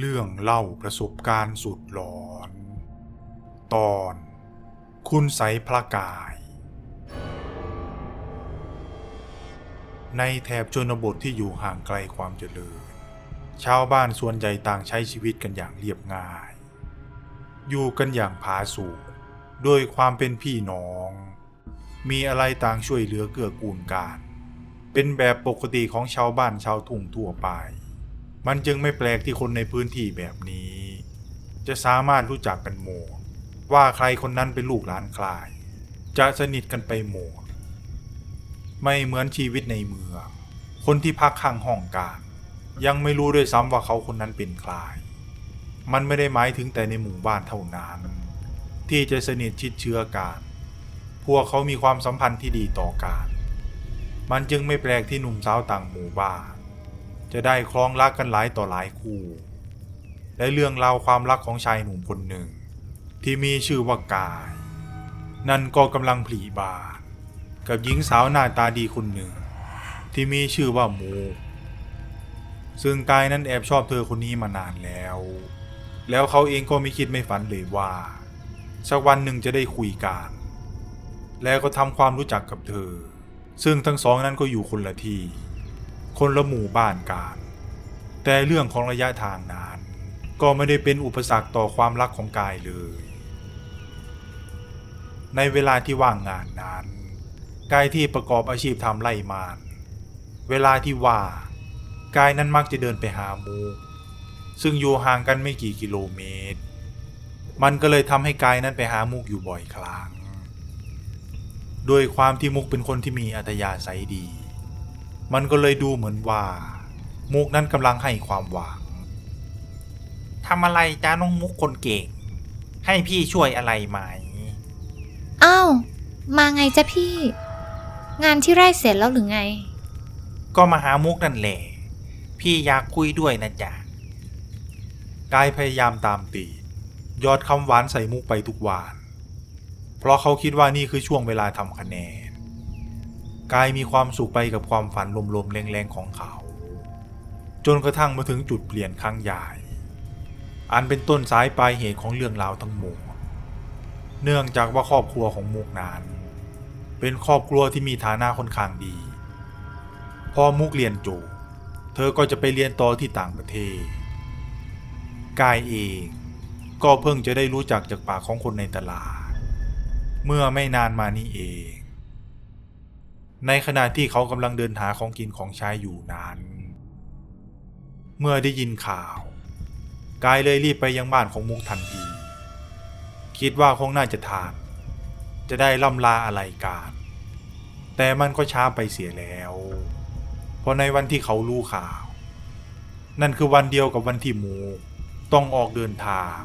เรื่องเล่าประสบการณ์สุดหลอน ตอน คุณใสพระกาย ในแถบชนบทที่อยู่ห่างไกลความเจริญ ชาวบ้านส่วนใหญ่ต่างใช้ชีวิตกันอย่างเรียบง่าย อยู่กันอย่างผาสุกโดยความเป็นพี่น้อง มีอะไรต่างช่วยเหลือเกื้อกูลกัน เป็นแบบปกติของชาวบ้านชาวทุ่งทั่วไป มันจึงไม่แปลกที่คนในพื้นที่แบบนี้ จะสามารถรู้จักกันหมดว่าใครคนนั้นเป็นลูกหลานใครจะสนิทกันไปหมดไม่เหมือนชีวิตในเมือง คนที่พักข้างห้องกันยังไม่รู้ด้วยซ้ำว่าเขาคนนั้นเป็นใครมันไม่ได้หมายถึงแต่ในหมู่บ้านเท่านั้น ที่จะสนิทชิดเชื้อกันพวกเขามีความสัมพันธ์ที่ดีต่อกัน มันจึงไม่แปลกที่หนุ่มสาวต่างหมู่บ้าน จะได้ครองรักกันหลายต่อหลายคู่ และเรื่องราวความรักของชายหนุ่มคนหนึ่ง ที่มีชื่อว่ากาย นั่นก็กำลังผลีบา กับหญิงสาวหน้าตาดีคนหนึ่ง ที่มีชื่อว่ามูซึ่งกายนั้นแอบชอบเธอคนนี้มานานแล้ว แล้วเขาเองก็ไม่คิดไม่ฝันเลยว่า สักวันหนึ่งจะได้คุยกัน แล้วก็ทำความรู้จักกับเธอ ซึ่งทั้งสองนั้นก็อยู่คนละที่ คนละหมู่บ้านกัน แต่เรื่องของระยะทางนั้นก็ไม่ได้เป็นอุปสรรคต่อความรักของกายเลย ในเวลาที่ว่างงานนั้น กายที่ประกอบอาชีพทำไร่มาน เวลาที่ว่างกายนั้นมักจะเดินไปหามู ซึ่งอยู่ห่างกันไม่กี่กิโลเมตร มันก็เลยทำให้กายนั้นไปหามุกอยู่บ่อยครั้ง โดยความที่มุกเป็นคนที่มีอัธยาศัยดี มันก็เลยดูเหมือนว่า มุกนั้นกำลังให้ความหวังทำอะไรจ้าน้องมุกคนเก่ง ให้พี่ช่วยอะไรไหมอ้าวมาไงจ๊ะพี่ งานที่ไร่เสร็จแล้วหรือไง ก็มาหามุกนั่นแหละ พี่อยากคุยด้วยนะจ๊ะกายพยายามตามตียอดคำหวานใส่มุกไปทุกวัน เพราะเขาคิดว่านี่คือช่วงเวลาทำคะแนน กายมีความสุขไปกับความฝันลมๆแรงๆของเขา จนกระทั่งมาถึงจุดเปลี่ยนครั้งใหญ่ อันเป็นต้นสายปลายเหตุของเรื่องราวทั้งหมดเนื่องจากว่าครอบครัวของมุกนั้นเป็นครอบครัวที่มีฐานะค่อนข้างดี พอมุกเรียนจบเธอก็จะไปเรียนต่อที่ต่างประเทศ กายเองก็เพิ่งจะได้รู้จักจากปากของคนในตลาด เมื่อไม่นานมานี้เอง ในขณะที่เขากำลังเดินหาของกินของใช้อยู่นั้น เมื่อได้ยินข่าว กายเลยรีบไปยังบ้านของมุกทันที คิดว่าคงน่าจะทาน จะได้ล่ำลาอะไรกัน แต่มันก็ช้าไปเสียแล้ว เพราะในวันที่เขารู้ข่าว นั่นคือวันเดียวกับวันที่มูต้องออกเดินทาง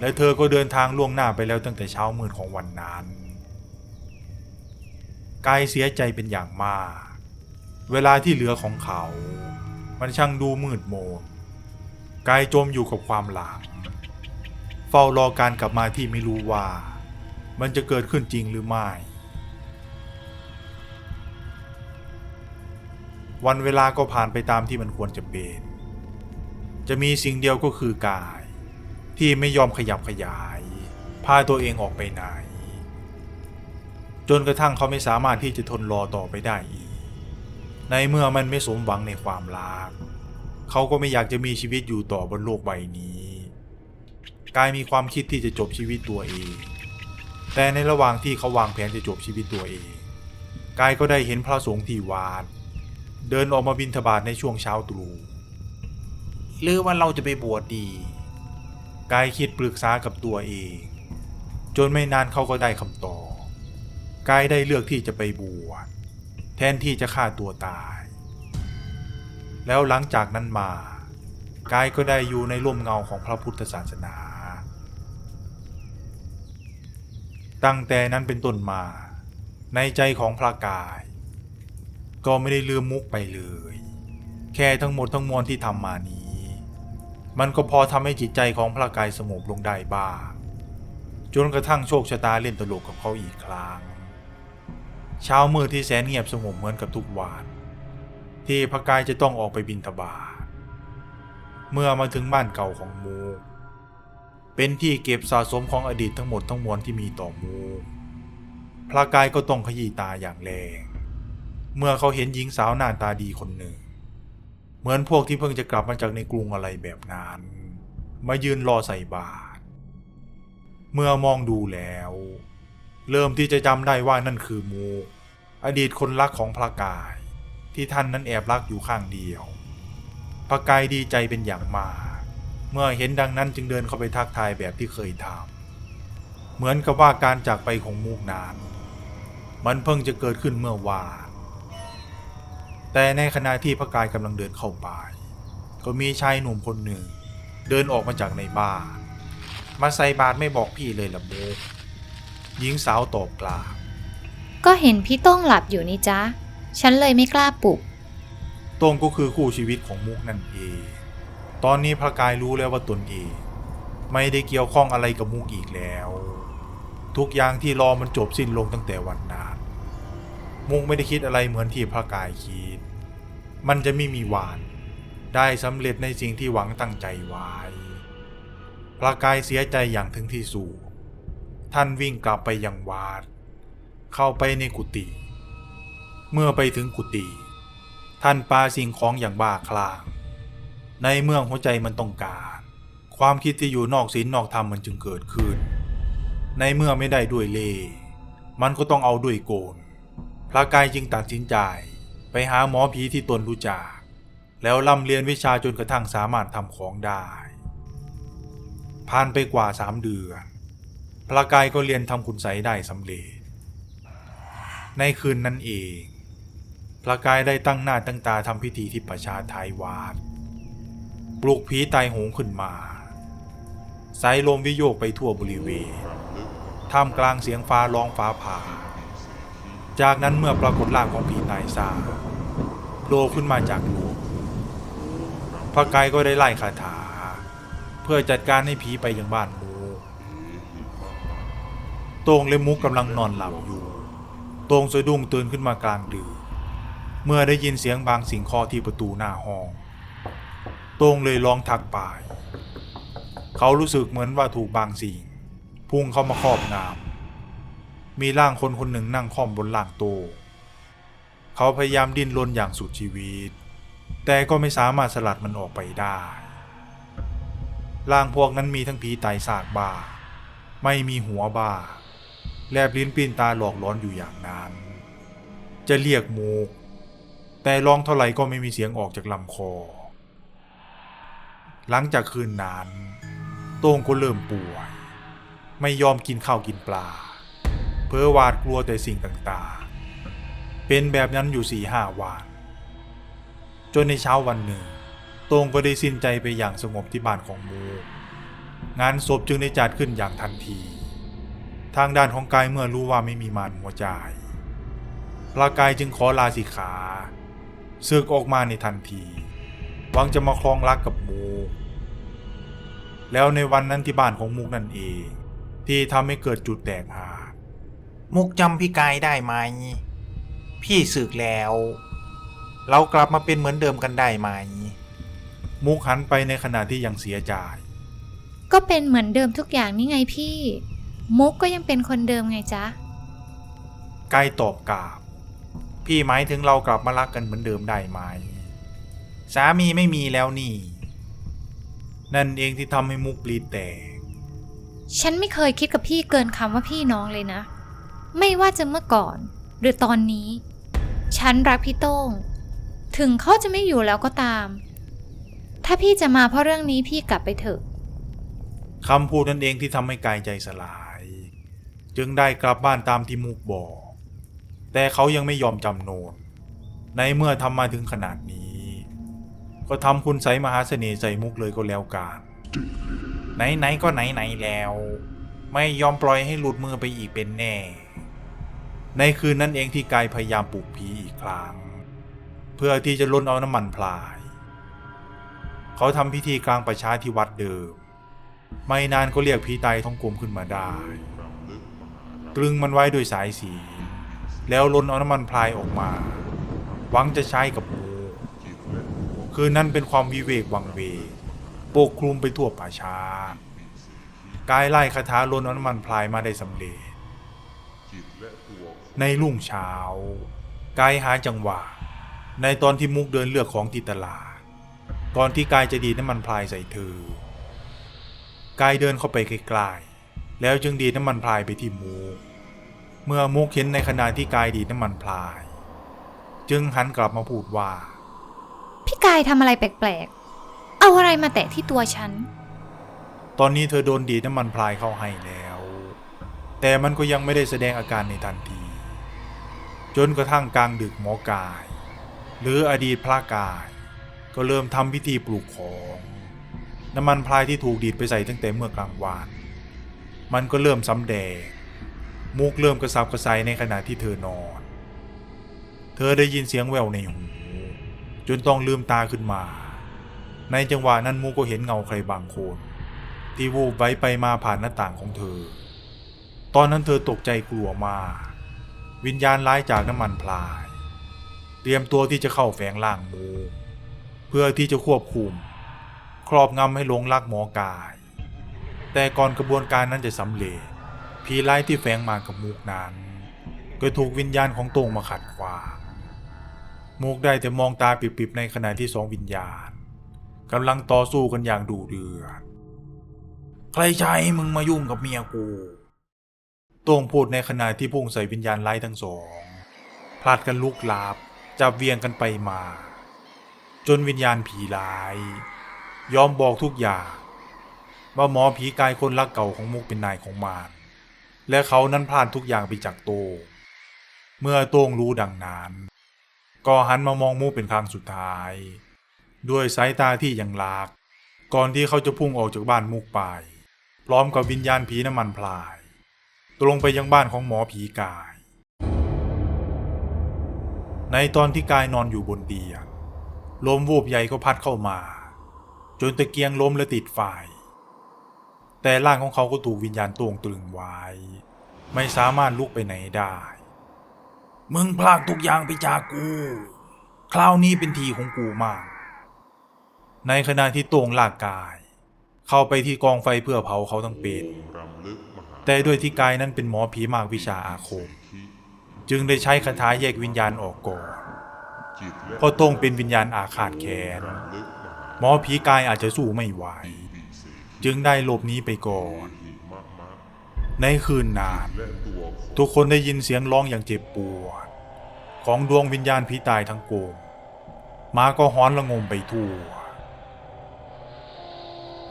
และเธอก็เดินทางล่วงหน้าไปแล้วตั้งแต่เช้ามืดของวันนั้น กายเสียใจเป็นอย่างมาก เวลาที่เหลือของเขา มันช่างดูมืดมนกายจมอยู่กับความหลังเฝ้ารอการกลับมาที่ไม่รู้ว่า มันจะเกิดขึ้นจริงหรือไม่ วันเวลาก็ผ่านไปตามที่มันควรจะเป็น จะมีสิ่งเดียวก็คือกาย ที่ไม่ยอมขยับขยาย พาตัวเองออกไปไหน จนกระทั่งเขาไม่สามารถที่จะทนรอต่อไปได้อีก ในเมื่อมันไม่สมหวังในความรัก เขาก็ไม่อยากจะมีชีวิตอยู่ต่อบนโลกใบนี้กายมีความคิดที่จะจบชีวิตตัวเอง แต่ในระหว่างที่เขาวางแผนจะจบชีวิตตัวเอง กายก็ได้เห็นพระสงฆ์ที่วาดเดินออกมาบินทบาทในช่วงเช้าตรู่หรือว่าเราจะไปบวชดีกายคิดปรึกษากับตัวเอง จนไม่นานเขาก็ได้คำตอบ กายได้เลือกที่จะไปบวชแทนที่จะฆ่าตัวตาย แล้วหลังจากนั้นมากายก็ได้อยู่ในร่มเงาของพระพุทธศาสนา ตั้งแต่นั้นเป็นต้นมา ในใจของพระกาย ก็ไม่ได้ลืมมุกไปเลย แค่ทั้งหมดทั้งมวลที่ทำมานี้ มันก็พอทำให้จิตใจของพระกายสงบลงได้บ้าง จนกระทั่งโชคชะตาเล่นตลกกับเขาอีกครั้ง เช้ามืดที่แสนเงียบสงบเหมือนกับทุกวันที่พระกายจะต้องออกไปบินทบาทเมื่อมาถึงบ้านเก่าของมู เป็นที่เก็บสะสมของอดีตทั้งหมดทั้งมวลที่มีต่อมู พระกายก็ต้องขยี้ตาอย่างแรง เมื่อเขาเห็นหญิงสาวหน้าตาดีคนหนึ่ง เหมือนพวกที่เพิ่งจะกลับมาจากในกรุงอะไรแบบนั้น มายืนรอใส่บาตรเมื่อมองดูแล้ว เริ่มที่จะจำได้ว่านั่นคือมูอดีตคนรักของพระกาย ที่ท่านนั้นแอบรักอยู่ข้างเดียว พระกายดีใจเป็นอย่างมาก เมื่อเห็นดังนั้นจึงเดินเข้าไปทักทายแบบที่เคยทำเหมือนกับว่าการจากไปของมูกนานมันเพิ่งจะเกิดขึ้นเมื่อวานแต่ในขณะที่พระกายกำลังเดินเข้าไป ก็มีชายหนุ่มคนหนึ่ง เดินออกมาจากในบ้านมาใส่บาตรไม่บอกพี่เลยละมูก หญิงสาวตอบกลางก็เห็นพี่โต้องหลับอยู่นี่จ๊ะฉันเลยไม่กล้าปลุกตรงก็คือคู่ชีวิตของมุกนั่นเอง ตอนนี้พระกายรู้แล้วว่าตนเอง ไม่ได้เกี่ยวข้องอะไรกับมุกอีกแล้ว ทุกอย่างที่รอมันจบสิ้นลงตั้งแต่วันนั้นมุกไม่ได้คิดอะไรเหมือนที่พระกายคิด มันจะไม่มีวาน ได้สำเร็จในสิ่งที่หวังตั้งใจไว้พระกายเสียใจอย่างถึงที่สุด ท่านวิ่งกลับไปยังวาด เข้าไปในกุฏิเมื่อไปถึงกุฏิท่านปาสิ่งของอย่างบ้าคลั่งในเมื่อหัวใจมันต้องการ ความคิดที่อยู่นอกศีลนอกธรรมมันจึงเกิดขึ้น ในเมื่อไม่ได้ด้วยเล่ห์มันก็ต้องเอาด้วยโกนพระกายจึงตัดสินใจไปหาหมอผีที่ตนรู้จัก แล้วร่ำเรียนวิชาจนกระทั่งสามารถทำของได้ ผ่านไปกว่าสามเดือน พระกายก็เรียนทำคุณไสยได้สำเร็จ ในคืนนั้นเอง พระกายได้ตั้งหน้าตั้งตาทำพิธีที่ประชาทายวาดปลุกผีตายโหงขึ้นมาสายลมวิโยกไปทั่วบริเวณท่ามกลางเสียงฟ้าร้องฟ้าผ่า จากนั้นเมื่อปรากฏร่างของผีตายซาโผล่ขึ้นมาจากหลุมพระกายก็ได้ไล่คาถา เพื่อจัดการให้ผีไปยังบ้านหมู โตงและมุกกำลังนอนหลับอยู่โตงสะดุ้งตื่นขึ้นมากลางดึกเมื่อได้ยินเสียงบางสิ่งเคอที่ประตูหน้าห้องโตงเลยร้องทักไปเขารู้สึกเหมือนว่าถูกบางสิ่ง พุ่งเข้ามาครอบงำมีร่างคนคนหนึ่งนั่งค่อมบนล่างโต เขาพยายามดิ้นรนอย่างสุดชีวิต แต่ก็ไม่สามารถสลัดมันออกไปได้ร่างพวกนั้นมีทั้งผีไตาสากบาไม่มีหัวบา แลบลิ้นปีนตาหลอกหลอนอยู่อย่างนั้นจะเรียกมูก แต่ร้องเท่าไหร่ก็ไม่มีเสียงออกจากลำคอ หลังจากคืนนั้นโต้งก็เริ่มป่วย ไม่ยอมกินข้าวกินปลา เพ้อหวาดกลัวแต่สิ่งต่างๆ เป็นแบบนั้นอยู่สี่ห้าวันจนในเช้าวันหนึ่งโต้งก็ได้สิ้นใจไปอย่างสงบที่บ้านของมูกงานศพจึงได้จัดขึ้นอย่างทันที ทางด้านของกายเมื่อรู้ว่าไม่มีมารหัวใจพระกายจึงขอลาสิกขาศึกออกมาในทันทีหวังจะมาคลองรักกับมูกแล้วในวันนั้นที่บ้านของมูกนั่นเอง ที่ทำให้เกิดจุดแตกหักมุกจำพี่กายได้ไหม พี่สึกแล้ว เรากลับมาเป็นเหมือนเดิมกันได้ไหม มุกหันไปในขณะที่ยังเสียใจ ก็เป็นเหมือนเดิมทุกอย่างนี่ไงพี่ มุกก็ยังเป็นคนเดิมไงจ๊ะกายตอบกลับพี่หมายถึงเรากลับมารักกันเหมือนเดิมได้ไหม สามีไม่มีแล้วนี่ นั่นเองที่ทำให้มุกปลีแตก ฉันไม่เคยคิดกับพี่เกินคำว่าพี่น้องเลยนะ ไม่ว่าจะเมื่อก่อน หรือตอนนี้ ฉันรักพี่โต้ง ถึงเขาจะไม่อยู่แล้วก็ตาม ถ้าพี่จะมาเพราะเรื่องนี้พี่กลับไปเถอะ คำพูดนั่นเองที่ทำให้กายใจสลาย จึงได้กลับบ้านตามที่มุกบอก แต่เขายังไม่ยอมจำโนนในเมื่อทำมาถึงขนาดนี้ ก็ทำคุณใสมหาเสน่ห์ใส่มุกเลยก็แล้วกันไหนๆก็ไหนๆแล้ว ไม่ยอมปล่อยให้หลุดมือไปอีกเป็นแน่ ในคืนนั้นเองที่กายพยายามปลุกผีอีกครั้ง เพื่อที่จะล้นเอาน้ำมันพลาย เขาทำพิธีกลางประชาที่วัดเดิม ไม่นานก็เรียกผีตายท้องกลมขึ้นมาได้ ตรึงมันไว้ด้วยสายสีแล้วลนเอาน้ำมันพลายออกมา หวังจะใช้กับหมูคืนนั้นเป็นความวิเวกวังเวปกคลุมไปทั่วป่าช้ากายไล่คาถาลนน้ำมันพลายมาได้สำเร็จ ในรุ่งเช้ากายหาจังหวะ ในตอนที่มุกเดินเลือกของที่ตลาดก่อนที่กายจะดีน้ำมันพลายใส่เธอกายเดินเข้าไปใกล้ๆ แล้วจึงดีดน้ำมันพลายไปที่มุกเมื่อมุกเห็นในขณะที่กายดีดน้ำมันพลาย จึงหันกลับมาพูดว่า พี่กายทำอะไรแปลกๆ เอาอะไรมาแตะที่ตัวฉัน ตอนนี้เธอโดนดีดน้ำมันพลายเข้าให้แล้ว แต่มันก็ยังไม่ได้แสดงอาการในทันที จนกระทั่งกลางดึกหมอกาย หรืออดีตพระกาย ก็เริ่มทำพิธีปลูกของ น้ำมันพลายที่ถูกดีดไปใส่ตั้งแต่เมื่อกลางวัน มันก็เริ่มซ้ำแดง มุกเริ่มกระซับกระซายในขณะที่เธอนอน เธอได้ยินเสียงแววในหู จนต้องลืมตาขึ้นมา ในจังหวะนั้นมุกก็เห็นเงาใครบางคน ที่วูบไว้ไปมาผ่านหน้าต่างของเธอ ตอนนั้นเธอตกใจกลัวมากวิญญาณร้ายจากน้ำมันพลาย เตรียมตัวที่จะเข้าแฝงร่างมู เพื่อที่จะควบคุม ครอบงำให้หลงรักหมอกาย แต่ก่อนกระบวนการนั้นจะสำเร็จผีร้ายที่แฝงมากับมูกนั้นก็ถูกวิญญาณของโตงมาขัดขวางมูกได้แต่มองตาปิบๆในขณะที่สองวิญญาณกำลังต่อสู้กันอย่างดุเดือดใครใช้มึงมายุ่งกับเมียกูโต้งพูดในขณะที่พุ่งใส่วิญญาณไร้ายทั้งสองพลัดกันลุกลาบจับเวียงกันไปมา จนวิญญาณผีร้าย ยอมบอกทุกอย่าง ว่าหมอผีกายคนรักเก่าของมุกเป็นนายของมารและเขานั้นพลาดทุกอย่างไปจากโตงเมื่อโต้งรู้ดังนั้น ก็หันมามองมุกเป็นครั้งสุดท้าย ด้วยสายตาที่ยังรัก ก่อนที่เขาจะพุ่งออกจากบ้านมุกไป พร้อมกับวิญญาณผีน้ำมันพลาย ตรงไปยังบ้านของหมอผีกาย ในตอนที่กายนอนอยู่บนเตียงลมวูบใหญ่ก็พัดเข้ามา จนตะเกียงล้มและติดไฟ แต่ร่างของเขาก็ถูกวิญญาณตวงตรึงไว้ ไม่สามารถลุกไปไหนได้ มึงพลากทุกอย่างไปจากกู คราวนี้เป็นทีของกูมาก ในขณะที่ต่งลากกาย เข้าไปที่กองไฟเพื่อเผาเขาทั้งเป็น แต่ด้วยที่กายนั้นเป็นหมอผีมากวิชาอาคม จึงได้ใช้คาถาแยกวิญญาณออกก่อนเพราะต้งเป็นวิญญาณอาฆาตแค้นหมอผีกายอาจจะสู้ไม่ไหว จึงได้หลบหนีไปก่อน ในคืนนานทุกคนได้ยินเสียงร้องอย่างเจ็บปวด ของดวงวิญญาณผีตายทั้งโกงหมาก็ฮ้อนระงมไปทั่ว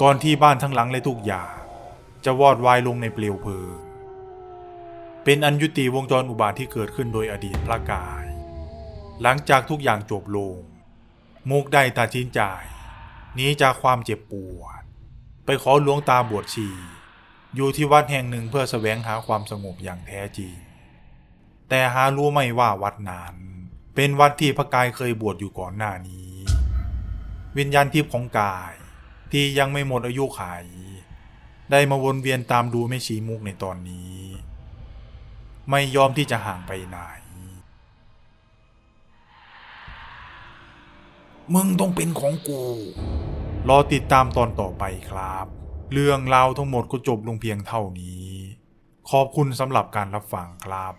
ก่อนที่บ้านทั้งหลังและทุกอย่าง จะวอดวายลงในเปลวเพลิง เป็นอันยุติวงจรอุบาทที่เกิดขึ้นโดยอดีตพระกาย หลังจากทุกอย่างจบลง มุกได้ตัดสินใจหนีจากความเจ็บปวด ไปขอหลวงตาบวชชี อยู่ที่วัดแห่งหนึ่งเพื่อแสวงหาความสงบอย่างแท้จริง แต่หารู้ไม่ว่าวัดนั้นเป็นวัดที่พระกายเคยบวชอยู่ก่อนหน้านี้ วิญญาณทิพย์ของกายที่ยังไม่หมดอายุไขยได้มาวนเวียนตามดูแม่ชีมุกในตอนนี้ ไม่ยอมที่จะห่างไปไหน มึงต้องเป็นของกู รอติดตามตอนต่อไปครับ เรื่องราวทั้งหมดก็จบลงเพียงเท่านี้ ขอบคุณสำหรับการรับฟังครับ